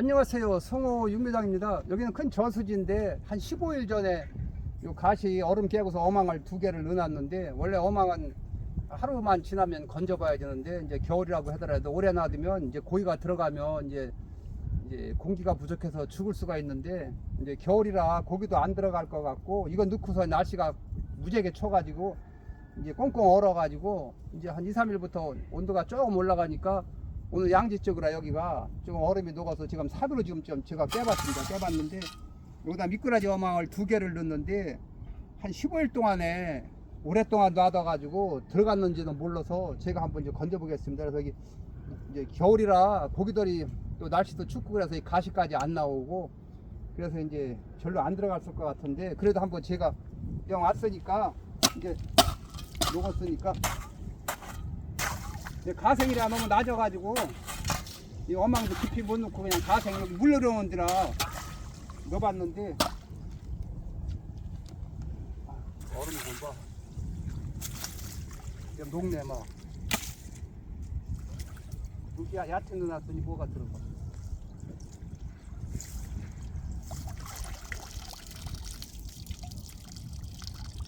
안녕하세요. 성호 윤매장입니다. 여기는 큰 저수지인데 한 15일 전에 요 가시 얼음 깨고서 어망을 두 개를 넣어놨는데 원래 어망은 하루만 지나면 건져봐야 되는데 이제 겨울이라고 하더라도 오래 놔두면 이제 고기가 들어가면 이제 이제 공기가 부족해서 죽을 수가 있는데 이제 겨울이라 고기도 안 들어갈 것 같고 이거 넣고서 날씨가 무지하게 쳐가지고 이제 꽁꽁 얼어가지고 이제 한 2, 3일부터 온도가 조금 올라가니까 오늘 양지 쪽이라 여기가 조금 얼음이 녹아서 지금 사비로 지금 좀 제가 깨봤습니다. 깨봤는데 여기다 미꾸라지 어망을 두 개를 넣는데 한 15일 동안에 오랫동안 놔둬가지고 들어갔는지는 몰라서 제가 한번 이제 건져보겠습니다. 그래서 여기 이제 겨울이라 고기들이 또 날씨도 춥고 그래서 이 가시까지 안 나오고 그래서 이제 절로 안 들어갔을 것 같은데 그래도 한번 제가 영 왔으니까 이제 녹았으니까 가생이라 너무 낮아가지고 이 어망도 깊이 못 넣고 그냥 가생 여기 물 내려오는 데라 넣어봤는데 아, 얼음이 좀 봐. 지금 녹네 막. 야- 얕은 거 놨더니 뭐가 들어가.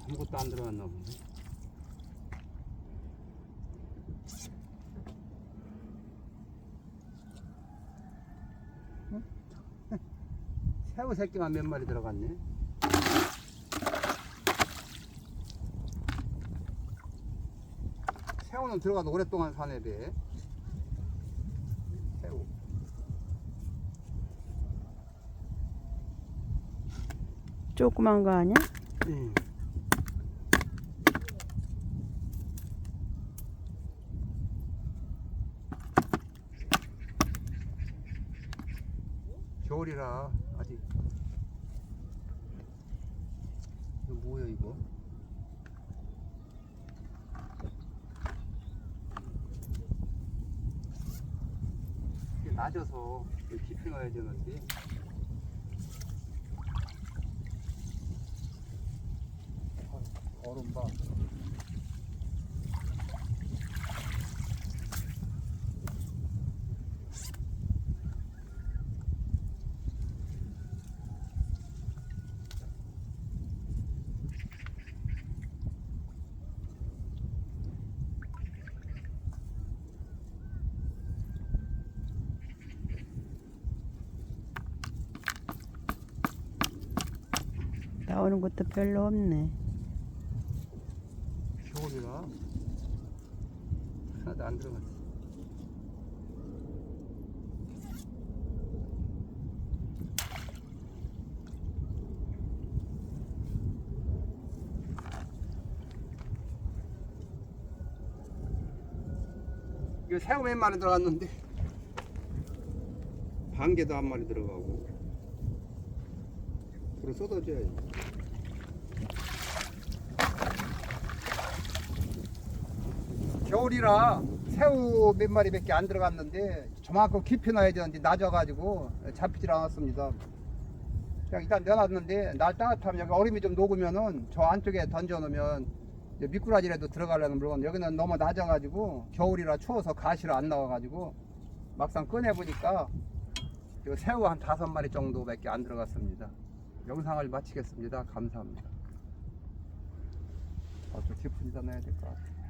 아무것도 안 들어갔나 보네. 새우 새끼만 몇 마리 들어갔네. 새우는 들어가도 오랫동안 사네 배. 새우. 조그만 거 아니야? 응. 겨울이라 아직 이거 뭐야 이거? 이게 낮아서 깊이 넣어야 되는데 아, 얼음 봐. 나오는 것도 별로 없네. 겨울이라 하나도 안 들어갔어. 이거 새우 몇 마리 들어갔는데 반개도 한 마리 들어가고 그래 쏟아줘야지. 겨울이라 새우 몇 마리밖에 안 들어갔는데 저만큼 깊이 놔야 되는데 낮아가지고 잡히질 않았습니다. 그냥 일단 내놨는데 날 따뜻하면 여기 얼음이 좀 녹으면은 저 안쪽에 던져놓으면 미꾸라지라도 들어가려는 물건 여기는 너무 낮아가지고 겨울이라 추워서 가시를 안 나와가지고 막상 꺼내보니까 이 새우 한 다섯 마리 정도밖에 안 들어갔습니다. 영상을 마치겠습니다. 감사합니다. 아, 저 깊은 데다 놔야 될 것 같아요.